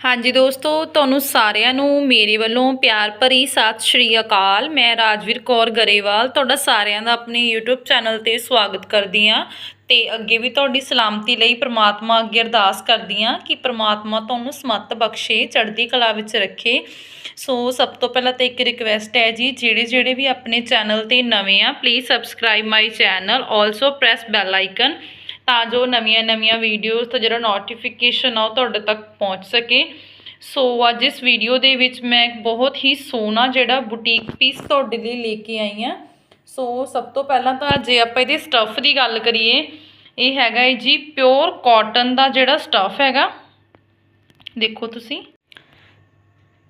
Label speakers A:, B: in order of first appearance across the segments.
A: ਹਾਂਜੀ ਦੋਸਤੋ, ਤੁਹਾਨੂੰ ਸਾਰਿਆਂ ਨੂੰ ਮੇਰੇ ਵੱਲੋਂ ਪਿਆਰ ਭਰੀ ਸਤਿ ਸ਼੍ਰੀ ਅਕਾਲ। ਮੈਂ ਰਾਜਵੀਰ ਕੌਰ ਗਰੇਵਾਲ, ਤੁਹਾਡਾ ਸਾਰਿਆਂ ਦਾ ਆਪਣੇ YouTube ਚੈਨਲ ਤੇ ਸਵਾਗਤ ਕਰਦੀ ਹਾਂ। ਤੇ ਅੱਗੇ ਵੀ ਤੁਹਾਡੀ ਸਲਾਮਤੀ ਲਈ ਪ੍ਰਮਾਤਮਾ ਅੱਗੇ ਅਰਦਾਸ ਕਰਦੀ ਹਾਂ ਕਿ ਪ੍ਰਮਾਤਮਾ ਤੁਹਾਨੂੰ ਸਮੱਤ ਬਖਸ਼ੇ, ਚੜ੍ਹਦੀ ਕਲਾ ਵਿੱਚ ਰੱਖੇ। ਸੋ ਸਭ ਤੋਂ ਪਹਿਲਾਂ ਤਾਂ ਇੱਕ ਰਿਕਵੈਸਟ ਹੈ ਜੀ, ਜਿਹੜੇ ਜਿਹੜੇ ਵੀ ਆਪਣੇ ਚੈਨਲ ਤੇ ਨਵੇਂ ਆ please subscribe my channel also press bell icon ਤਾਂ ਜੋ ਨਵੀਆਂ ਨਵੀਆਂ ਵੀਡੀਓਜ਼ ਦਾ ਜਿਹੜਾ ਨੋਟੀਫਿਕੇਸ਼ਨ ਆ ਉਹ ਤੁਹਾਡੇ ਤੱਕ ਪਹੁੰਚ ਸਕੇ। ਸੋ ਅੱਜ ਇਸ ਵੀਡੀਓ ਦੇ ਵਿੱਚ ਮੈਂ ਇੱਕ ਬਹੁਤ ਹੀ ਸੋਹਣਾ ਜਿਹੜਾ ਬੁਟੀਕ ਪੀਸ ਤੁਹਾਡੇ ਲਈ ਲੈ ਕੇ ਆਈ ਹਾਂ। ਸੋ ਸਭ ਤੋਂ ਪਹਿਲਾਂ ਤਾਂ ਜੇ ਆਪਾਂ ਇਹਦੇ ਸਟੱਫ ਦੀ ਗੱਲ ਕਰੀਏ, ਇਹ ਹੈਗਾ ਹੈ ਜੀ ਪਿਓਰ ਕਾਟਨ ਦਾ ਜਿਹੜਾ ਸਟੱਫ ਹੈਗਾ। ਦੇਖੋ ਤੁਸੀਂ।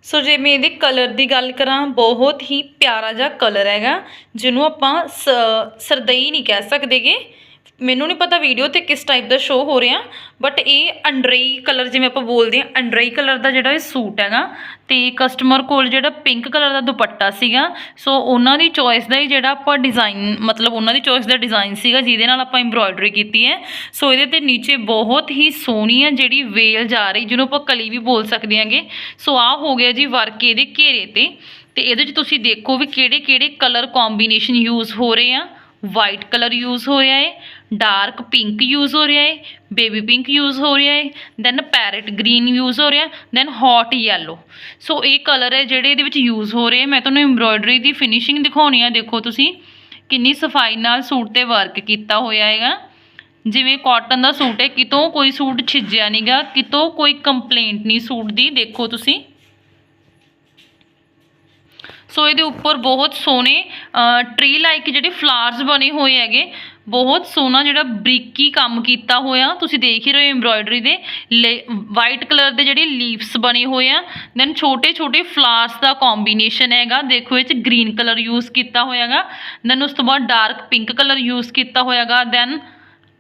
A: ਸੋ ਜੇ ਮੈਂ ਇਹਦੇ ਕਲਰ ਦੀ ਗੱਲ ਕਰਾਂ, ਬਹੁਤ ਹੀ ਪਿਆਰਾ ਜਿਹਾ ਕਲਰ ਹੈਗਾ, ਜਿਹਨੂੰ ਆਪਾਂ ਸ- ਸਰਦਈ ਨਹੀਂ ਕਹਿ ਸਕਦੇਗੇ। ਮੈਨੂੰ ਨਹੀਂ ਪਤਾ ਵੀਡੀਓ ਤੇ ਕਿਸ ਟਾਈਪ ਦਾ ਸ਼ੋ ਹੋ ਰਿਹਾ ਬਟ ਇਹ ਅੰਡਰਈ ਕਲਰ ਜਿਵੇਂ ਆਪਾਂ ਬੋਲਦੇ ਹਾਂ, ਅੰਡਰਈ ਕਲਰ ਦਾ ਜਿਹੜਾ ਇਹ ਸੂਟ ਹੈਗਾ ਤੇ ਕਸਟਮਰ ਕੋਲ ਜਿਹੜਾ ਪਿੰਕ ਕਲਰ ਦਾ ਦੁਪੱਟਾ ਸੀਗਾ ਸੋ ਉਹਨਾਂ ਦੀ ਚੋਇਸ ਦਾ ਹੀ ਜਿਹੜਾ ਆਪਾਂ ਡਿਜ਼ਾਈਨ ਮਤਲਬ ਉਹਨਾਂ ਦੀ ਚੋਇਸ ਦਾ ਡਿਜ਼ਾਈਨ ਸੀਗਾ, ਜਿਹਦੇ ਨਾਲ ਆਪਾਂ ਐਮਬ੍ਰੋਇਡਰੀ ਕੀਤੀ ਹੈ। ਸੋ ਇਹਦੇ ਤੇ ਨੀਚੇ ਬਹੁਤ ਹੀ ਸੋਹਣੀ ਹੈ ਜਿਹੜੀ ਵੇਲ ਜਾ ਰਹੀ, ਜਿਹਨੂੰ ਆਪਾਂ ਕਲੀ ਵੀ ਬੋਲ ਸਕਦੇ ਹਾਂਗੇ। ਸੋ ਆਹ ਹੋ ਗਿਆ ਜੀ ਵਰਕ ਇਹਦੇ ਘੇਰੇ ਤੇ। ਤੇ ਇਹਦੇ 'ਚ ਤੁਸੀਂ ਦੇਖੋ ਵੀ ਕਿਹੜੇ ਕਿਹੜੇ ਕਲਰ ਕੰਬੀਨੇਸ਼ਨ ਯੂਜ਼ ਹੋ ਰਹੇ ਆ। ਵਾਈਟ ਕਲਰ ਯੂਜ਼ ਹੋ ਰਿਹਾ ਹੈ ਡਾਰਕ ਪਿੰਕ ਯੂਜ਼ ਹੋ ਰਿਹਾ ਹੈ ਬੇਬੀ ਪਿੰਕ ਯੂਜ਼ ਹੋ ਰਿਹਾ ਹੈ ਦੈਨ ਪੈਰਟ ਗ੍ਰੀਨ ਯੂਜ਼ ਹੋ ਰਿਹਾ, ਦੈਨ ਹੌਟ ਯੈਲੋ ਸੋ ਇਹ ਕਲਰ ਹੈ ਜਿਹੜੇ ਇਹਦੇ ਵਿੱਚ ਯੂਜ਼ ਹੋ ਰਹੇ ਮੈਂ ਤੁਹਾਨੂੰ ਐਮਬ੍ਰੋਇਡਰੀ ਦੀ ਫਿਨਿਸ਼ਿੰਗ ਦਿਖਾਉਣੀ ਆ। ਦੇਖੋ ਤੁਸੀਂ ਕਿੰਨੀ ਸਫ਼ਾਈ ਨਾਲ ਸੂਟ ਤੇ ਵਰਕ ਕੀਤਾ ਹੋਇਆ ਹੈਗਾ। ਜਿਵੇਂ ਕਾਟਨ ਦਾ ਸੂਟ ਹੈ, ਕਿਤੋਂ ਕੋਈ ਸੂਟ ਛਿੱਜਿਆ ਨਹੀਂਗਾ ਕਿਤੋਂ ਕੋਈ ਕੰਪਲੇਂਟ ਨਹੀਂ ਸੂਟ ਦੀ, ਦੇਖੋ ਤੁਸੀਂ। ਸੋ ਇਹਦੇ ਉੱਪਰ ਬਹੁਤ ਸੋਹਣੇ ਟ੍ਰੀ ਲਾਈਕ ਜਿਹੜੇ ਫਲਾਵਰਸ ਬਣੇ ਹੋਏ ਹੈਗੇ। ਬਹੁਤ ਸੋਹਣਾ ਜਿਹੜਾ ਬਰੀਕੀ ਕੰਮ ਕੀਤਾ ਹੋਇਆ। ਤੁਸੀਂ ਦੇਖ ਹੀ ਰਹੇ ਹੋ ਐਮਬ੍ਰੋਇਡਰੀ ਦੇ। ਵਾਈਟ ਕਲਰ ਦੇ ਜਿਹੜੇ ਲੀਵਸ ਬਣੇ ਹੋਏ ਆ। ਦੈਨ ਛੋਟੇ ਛੋਟੇ ਫਲਾਰਸ ਦਾ ਕੰਬੀਨੇਸ਼ਨ ਹੈਗਾ। ਦੇਖੋ, ਇਹ ਚ ਗ੍ਰੀਨ ਕਲਰ ਯੂਜ਼ ਕੀਤਾ ਹੋਇਆਗਾ। ਦੈਨ ਉਸ ਤੋਂ ਬਾਅਦ ਡਾਰਕ ਪਿੰਕ ਕਲਰ ਯੂਜ਼ ਕੀਤਾ ਹੋਇਆਗਾ। ਦੈਨ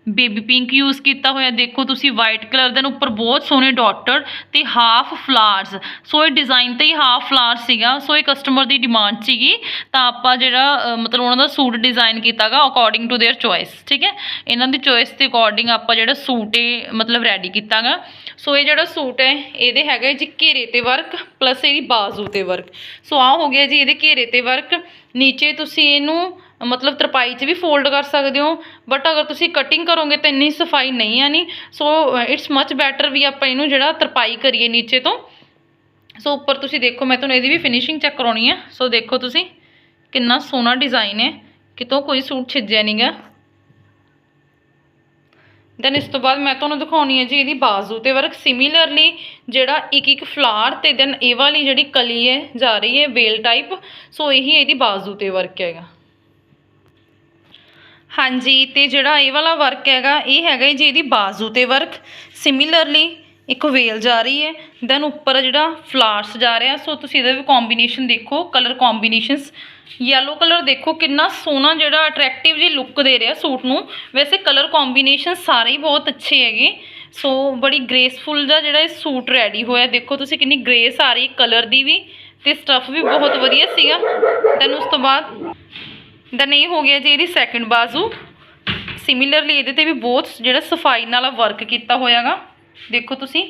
A: ਬੇਬੀ ਪਿੰਕ ਯੂਜ਼ ਕੀਤਾ ਹੋਇਆ ਦੇਖੋ ਤੁਸੀਂ ਵਾਈਟ ਕਲਰ ਦੇ ਉੱਪਰ ਬਹੁਤ ਸੋਹਣੇ ਡਾਟਰ ਤੇ ਹਾਫ ਫਲਾਵਰਸ ਸੋ ਇਹ ਡਿਜ਼ਾਈਨ ਤੇ ਹੀ ਹਾਫ ਫਲਾਵਰ ਸੀਗਾ ਸੋ ਇਹ ਕਸਟਮਰ ਦੀ ਡਿਮਾਂਡ ਸੀਗੀ ਤਾਂ ਆਪਾਂ ਜਿਹੜਾ ਅ, ਮਤਲਬ ਉਹਨਾਂ ਦਾ ਸੂਟ ਡਿਜ਼ਾਈਨ ਕੀਤਾਗਾ ਅਕੋਰਡਿੰਗ ਟੂ देयर ਚੋਇਸ ਠੀਕ ਹੈ ਇਹਨਾਂ ਦੀ ਚੋਇਸ ਦੇ ਅਕੋਰਡਿੰਗ ਆਪਾਂ ਜਿਹੜਾ ਸੂਟ ਇਹ ਮਤਲਬ ਰੈਡੀ ਕੀਤਾਗਾ ਸੋ ਇਹ ਜਿਹੜਾ ਸੂਟ ਹੈ ਇਹਦੇ ਹੈਗਾ ਜੀ ਘੇਰੇ ਤੇ ਵਰਕ ਪਲੱਸ ਇਹਦੀ ਬਾਜ਼ੂ ਤੇ ਵਰਕ ਸੋ ਆਹ ਹੋ ਗਿਆ ਜੀ ਇਹਦੇ ਘੇਰੇ ਤੇ ਵਰਕ ਨੀਚੇ ਤੁਸੀਂ ਇਹਨੂੰ ਮਤਲਬ ਤਰਪਾਈ 'ਚ ਵੀ ਫੋਲਡ ਕਰ ਸਕਦੇ ਹੋ ਬਟ ਅਗਰ ਤੁਸੀਂ ਕਟਿੰਗ ਕਰੋਗੇ ਤਾਂ ਇੰਨੀ ਸਫ਼ਾਈ ਨਹੀਂ ਆਣੀ ਸੋ ਇਟਸ ਮੱਚ ਬੈਟਰ ਵੀ ਆਪਾਂ ਇਹਨੂੰ ਜਿਹੜਾ ਤਰਪਾਈ ਕਰੀਏ ਨੀਚੇ ਤੋਂ। ਸੋ ਉੱਪਰ ਤੁਸੀਂ ਦੇਖੋ, ਮੈਂ ਤੁਹਾਨੂੰ ਇਹਦੀ ਵੀ ਫਿਨਿਸ਼ਿੰਗ ਚੈੱਕ ਕਰਾਉਣੀ ਹੈ ਸੋ ਦੇਖੋ ਤੁਸੀਂ ਕਿੰਨਾ ਸੋਹਣਾ ਡਿਜ਼ਾਈਨ ਹੈ। ਕਿਤੋਂ ਕੋਈ ਸੂਟ ਛਿੱਜਿਆ ਨਹੀਂਗਾ ਦੈਨ ਇਸ ਤੋਂ ਬਾਅਦ ਮੈਂ ਤੁਹਾਨੂੰ ਦਿਖਾਉਣੀ ਹੈ ਜੀ ਇਹਦੀ ਬਾਜ਼ੂ ਤੇ ਵਰਕ ਸਿਮਿਲਰਲੀ ਜਿਹੜਾ ਇੱਕ ਇੱਕ ਫਲਾਰ ਤੇ ਦੈਨ ਇਹ ਵਾਲੀ ਜਿਹੜੀ ਕਲੀ ਹੈ, ਜਾ ਰਹੀ ਹੈ ਵੇਲ ਟਾਈਪ ਸੋ ਇਹੀ ਇਹਦੀ ਬਾਜ਼ੂ ਤੇ ਵਰਕ ਹੈਗਾ। ਹਾਂਜੀ, ਤੇ ਜਿਹੜਾ ਇਹ ਵਾਲਾ ਵਰਕ ਹੈਗਾ, ਇਹ ਹੈਗਾ ਜੀ ਇਹਦੀ ਬਾਜ਼ੂ ਤੇ ਵਰਕ ਸਿਮਿਲਰਲੀ ਇੱਕ ਵੇਲ ਜਾ ਰਹੀ ਹੈ। ਦੈਨ ਉੱਪਰ ਜਿਹੜਾ ਫਲਾਰਸ ਜਾ ਰਿਹਾ ਸੋ ਤੁਸੀਂ ਇਹਦਾ ਵੀ ਕੰਬੀਨੇਸ਼ਨ ਦੇਖੋ ਕਲਰ ਕੰਬੀਨੇਸ਼ਨਸ ਯੈਲੋ ਕਲਰ ਦੇਖੋ, ਕਿੰਨਾ ਸੋਹਣਾ ਜਿਹੜਾ ਅਟਰੈਕਟਿਵ ਜੀ ਲੁੱਕ ਦੇ ਰਿਹਾ ਸੂਟ ਨੂੰ। ਵੈਸੇ ਕਲਰ ਕੰਬੀਨੇਸ਼ਨ ਸਾਰੇ ਹੀ ਬਹੁਤ ਅੱਛੇ ਹੈਗੇ। ਸੋ ਬੜੀ ਗ੍ਰੇਸਫੁਲ ਦਾ ਜਿਹੜਾ ਇਹ ਸੂਟ ਰੈਡੀ ਹੋਇਆ। ਦੇਖੋ ਤੁਸੀਂ ਕਿੰਨੀ ਗ੍ਰੇਸ ਆ ਰਹੀ ਕਲਰ ਦੀ ਵੀ, ਤੇ ਸਟਫ ਵੀ ਬਹੁਤ ਵਧੀਆ ਸੀਗਾ। ਦੈਨ ਉਸ ਤੋਂ ਬਾਅਦ ਦੈਨ ਇਹ ਹੋ ਗਿਆ ਜੀ ਇਹਦੀ ਸੈਕੰਡ ਬਾਜ਼ੂ। ਸਿਮਿਲਰਲੀ ਇਹਦੇ ਤੇ ਵੀ ਬਹੁਤ ਜਿਹੜਾ ਸਫ਼ਾਈ ਨਾਲ ਵਰਕ ਕੀਤਾ ਹੋਇਆਗਾ। ਦੇਖੋ ਤੁਸੀਂ।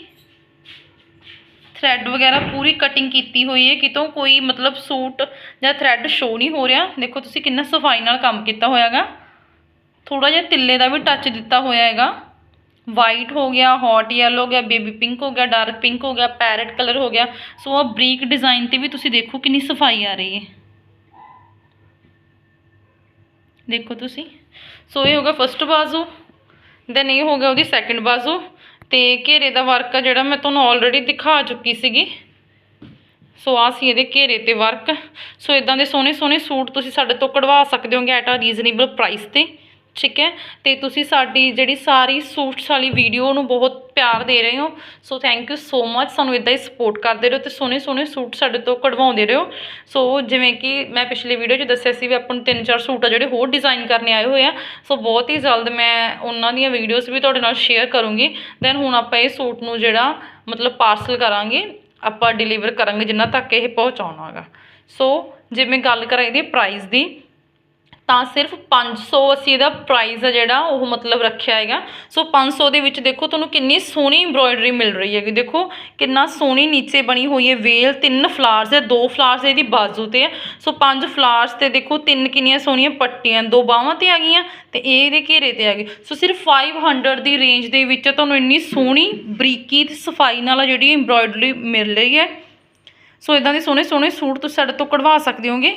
A: ਥ੍ਰੈਡ ਵਗੈਰਾ ਪੂਰੀ ਕਟਿੰਗ ਕੀਤੀ ਹੋਈ ਹੈ, ਕਿਤੋਂ ਕੋਈ ਮਤਲਬ ਸੂਟ ਜਾਂ ਥ੍ਰੈਡ ਸ਼ੋ ਨਹੀਂ ਹੋ ਰਿਹਾ। ਦੇਖੋ ਤੁਸੀਂ ਕਿੰਨਾ ਸਫ਼ਾਈ ਨਾਲ ਕੰਮ ਕੀਤਾ ਹੋਇਆਗਾ। ਥੋੜਾ ਜਿਹਾ ਤਿੱਲੇ ਦਾ ਵੀ ਟੱਚ ਦਿੱਤਾ ਹੋਇਆ ਹੈਗਾ। ਵਾਈਟ ਹੋ ਗਿਆ ਹੌਟ ਯੈਲੋ ਹੋ ਗਿਆ ਬੇਬੀ ਪਿੰਕ ਹੋ ਗਿਆ ਡਾਰਕ ਪਿੰਕ ਹੋ ਗਿਆ ਪੈਰਟ ਕਲਰ ਹੋ ਗਿਆ। ਸੋ ਆ ਬਰੀਕ ਡਿਜ਼ਾਈਨ ਤੇ ਵੀ ਤੁਸੀਂ ਦੇਖੋ ਕਿੰਨੀ ਸਫ਼ਾਈ ਆ ਰਹੀ ਹੈ। ਦੇਖੋ ਤੁਸੀਂ। ਸੋ ਇਹ ਹੋ ਗਿਆ ਫਸਟ ਬਾਜ਼ੂ ਦੈਨ ਇਹ ਹੋ ਗਿਆ ਉਹਦੀ ਸੈਕੰਡ ਬਾਜ਼ੂ ਤੇ ਘੇਰੇ ਦਾ ਵਰਕ ਆ ਜਿਹੜਾ ਮੈਂ ਤੁਹਾਨੂੰ ਆਲਰੇਡੀ ਦਿਖਾ ਚੁੱਕੀ ਸੀਗੀ। ਸੋ ਆ ਸੀ ਇਹਦੇ ਘੇਰੇ ਤੇ ਵਰਕ। ਸੋ ਇਦਾਂ ਦੇ ਸੋਹਣੇ ਸੋਹਣੇ ਸੂਟ ਤੁਸੀਂ ਸਾਡੇ ਤੋਂ ਕਢਵਾ ਸਕਦੇ ਹੋਗੇ ਐਟ ਆ ਰੀਜ਼ਨੇਬਲ ਪ੍ਰਾਈਸ ਤੇ। ਠੀਕ ਹੈ ਤੇ ਤੁਸੀਂ ਸਾਡੀ ਜਿਹੜੀ ਸਾਰੀ ਸੂਟਸ ਵਾਲੀ ਵੀਡੀਓ ਨੂੰ ਬਹੁਤ ਪਿਆਰ ਦੇ ਰਹੇ ਹੋ। ਸੋ ਥੈਂਕ ਯੂ ਸੋ ਮੱਚ ਸਾਨੂੰ ਇਦਾਂ ਹੀ ਸਪੋਰਟ ਕਰਦੇ ਰਹੋ ਤੇ ਸੋਹਣੇ ਸੋਹਣੇ ਸੂਟ ਸਾਡੇ ਤੋਂ ਕਢਵਾਉਂਦੇ ਰਹੋ। ਸੋ ਜਿਵੇਂ ਕਿ ਮੈਂ ਪਿਛਲੀ ਵੀਡੀਓ 'ਚ ਦੱਸਿਆ ਸੀ ਵੀ ਆਪਾਂ ਨੂੰ ਤਿੰਨ ਚਾਰ ਸੂਟ ਆ ਜਿਹੜੇ ਹੋਰ ਡਿਜ਼ਾਈਨ ਕਰਨੇ ਆਏ ਹੋਏ ਆ। ਸੋ ਬਹੁਤ ਹੀ ਜਲਦ ਮੈਂ ਉਹਨਾਂ ਦੀਆਂ ਵੀਡੀਓਜ਼ ਵੀ ਤੁਹਾਡੇ ਨਾਲ ਸ਼ੇਅਰ ਕਰੂੰਗੀ। ਦੈਨ ਹੁਣ ਆਪਾਂ ਇਹ ਸੂਟ ਨੂੰ ਜਿਹੜਾ ਮਤਲਬ ਪਾਰਸਲ ਕਰਾਂਗੇ, ਆਪਾਂ ਡਿਲੀਵਰ ਕਰਾਂਗੇ ਜਿੰਨਾ ਤੱਕ ਇਹ ਪਹੁੰਚਾਉਣਾ ਹੈਗਾ। ਸੋ ਜੇ ਮੈਂ ਗੱਲ ਕਰਾਂ ਇਹਦੀ ਪ੍ਰਾਈਸ ਦੀ ਤਾਂ ਸਿਰਫ 500 ਅਸੀਂ ਇਹਦਾ ਪ੍ਰਾਈਸ ਆ ਜਿਹੜਾ ਉਹ ਮਤਲਬ ਰੱਖਿਆ ਹੈਗਾ। ਸੋ 500 ਦੇ ਵਿੱਚ ਦੇਖੋ ਤੁਹਾਨੂੰ ਕਿੰਨੀ ਸੋਹਣੀ ਐਮਬ੍ਰੋਇਡਰੀ ਮਿਲ ਰਹੀ ਹੈਗੀ। ਦੇਖੋ ਕਿੰਨਾ ਸੋਹਣੀ ਨੀਚੇ ਬਣੀ ਹੋਈ ਹੈ ਵੇਲ, ਤਿੰਨ ਫਲਾਰਸ ਹੈ, ਦੋ ਫਲਾਰਸ ਇਹਦੀ ਬਾਜ਼ੂ ਤੇ। ਹੈ ਸੋ ਪੰਜ ਫਲਾਰਸ ਤੇ ਦੇਖੋ ਤਿੰਨ ਕਿੰਨੀਆਂ ਸੋਹਣੀਆਂ ਪੱਟੀਆਂ, ਦੋ ਬਾਹਾਂ ਤੇ ਆ ਗਈਆਂ ਤੇ ਇਹ ਇਹਦੇ ਘੇਰੇ ਤੇ ਆ ਗਈ ਸੋ ਸਿਰਫ 500 ਦੀ ਰੇਂਜ ਦੇ ਵਿੱਚ ਤੁਹਾਨੂੰ ਇੰਨੀ ਸੋਹਣੀ, ਬਰੀਕੀ ਤੇ ਸਫ਼ਾਈ ਨਾਲ ਜਿਹੜੀ ਐਮਬ੍ਰੋਇਡਰੀ ਮਿਲ ਰਹੀ ਹੈ। ਸੋ ਇਦਾਂ ਦੇ ਸੋਹਣੇ ਸੋਹਣੇ ਸੂਟ ਤੁਸੀਂ ਸਾਡੇ ਤੋਂ ਕਢਵਾ ਸਕਦੇ ਹੋਗੇ।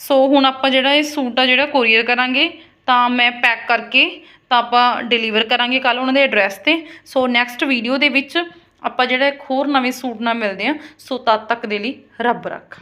A: ਸੋ ਹੁਣ ਆਪਾਂ ਜਿਹੜਾ ਇਹ ਸੂਟ ਆ ਜਿਹੜਾ ਕੋਰੀਅਰ ਕਰਾਂਗੇ, ਤਾਂ ਮੈਂ ਪੈਕ ਕਰਕੇ ਤਾਂ ਆਪਾਂ ਡਿਲੀਵਰ ਕਰਾਂਗੇ ਕੱਲ ਉਹਨਾਂ ਦੇ ਐਡਰੈਸ ਤੇ। ਸੋ ਨੈਕਸਟ ਵੀਡੀਓ ਦੇ ਵਿੱਚ ਆਪਾਂ ਜਿਹੜਾ ਇੱਕ ਹੋਰ ਨਵੇਂ ਸੂਟ ਨਾਲ ਮਿਲਦੇ ਹਾਂ। ਸੋ ਤਦ ਤੱਕ ਦੇ ਲਈ ਰੱਬ ਰੱਖ।